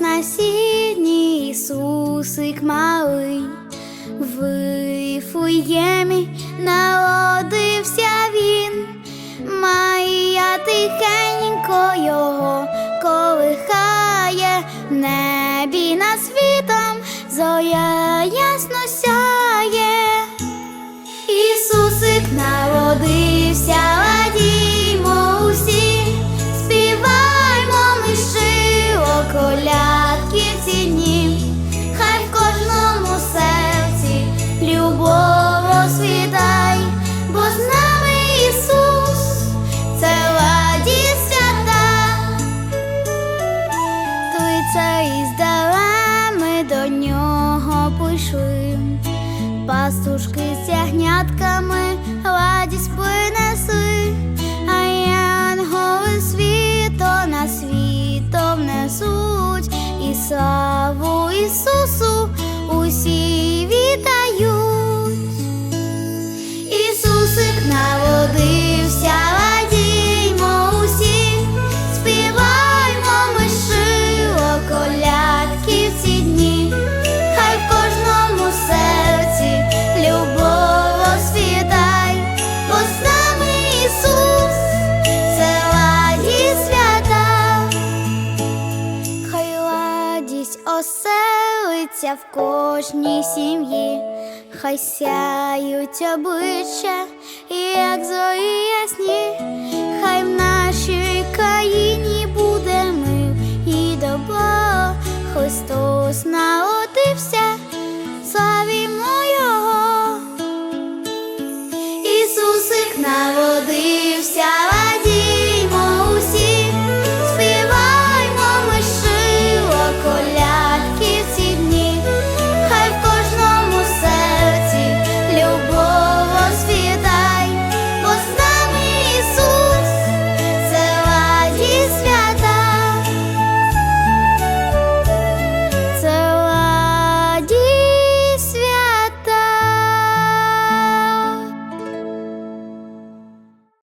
на сіні Ісусик малий, в Вифлеємі народився він, Марія тихенько його колихає. В небі над світом зоря ясно сяє, Ісусик народився. Пастушки з ягнятками радість принесли, а янголи світо на світо внесуть, і славу Ісусу усі оселиться в кожній сім'ї, хай сяють обличчя, як зорі ясні, хай в нашій країні буде мир і добро, Христос народився.